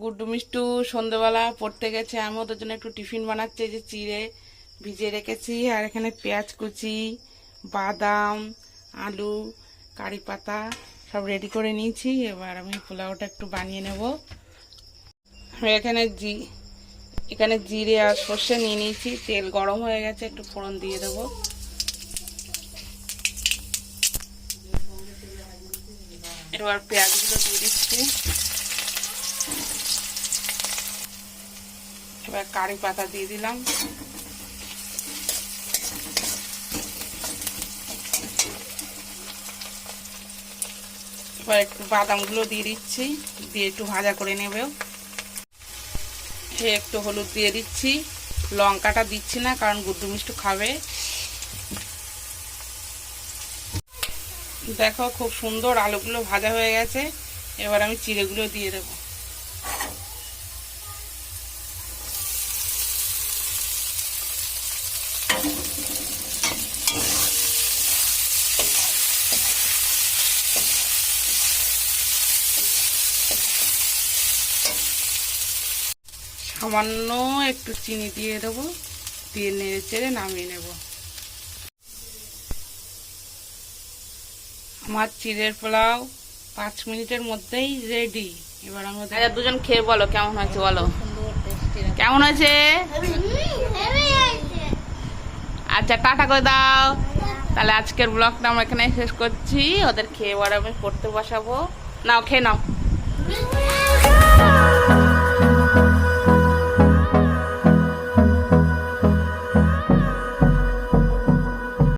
গুড্ডু মিষ্টু সন্ধেবেলা পড়তে গেছে। আমি ওদের জন্য একটু টিফিন বানাচ্ছি যে চিড়ে ভিজিয়ে রেখেছি, আর এখানে পেঁয়াজ কুচি, বাদাম, আলু, কারি পাতা সব রেডি করে নিয়েছি। এবার আমি পোলাওটা একটু বানিয়ে নেব। এখানে জি, এখানে জিরে আর সর্ষে নিয়ে নিয়েছি। তেল গরম হয়ে গেছে, একটু ফোড়ন দিয়ে দেবো। এবার পেঁয়াজগুলো দিয়ে দিচ্ছি। এবার কারি পাতা দিয়ে দিলাম। এবার একটু বাদামগুলো দিয়ে দিচ্ছি, দিয়ে একটু ভাজা করে নেবে একটু হলুদ দিয়ে দিচ্ছি। লঙ্কাটা দিচ্ছি না, কারণ গুড্ডু মিষ্টু খাবে। দেখো খুব সুন্দর আলুগুলো ভাজা হয়ে গেছে। এবার আমি চিড়েগুলো দিয়ে দেবো। সামান্য একটু চিনি দিয়ে দেবো দিয়ে নেড়ে চেড়ে নামিয়ে নেব। আমার চিড়ের পোলাও পাঁচ মিনিটের মধ্যেই রেডি এবার আমি আচ্ছা দুজন খেয়ে বলো কেমন হয়েছে বলো? কেমন হয়েছে? আচ্ছা টাটা করে দাও। তাহলে আজকের ব্লগটা আমরা এখানে শেষ করছি। ওদের খেয়ে এবার আমি পড়তে বসাবো। নাও খেয়ে নাও।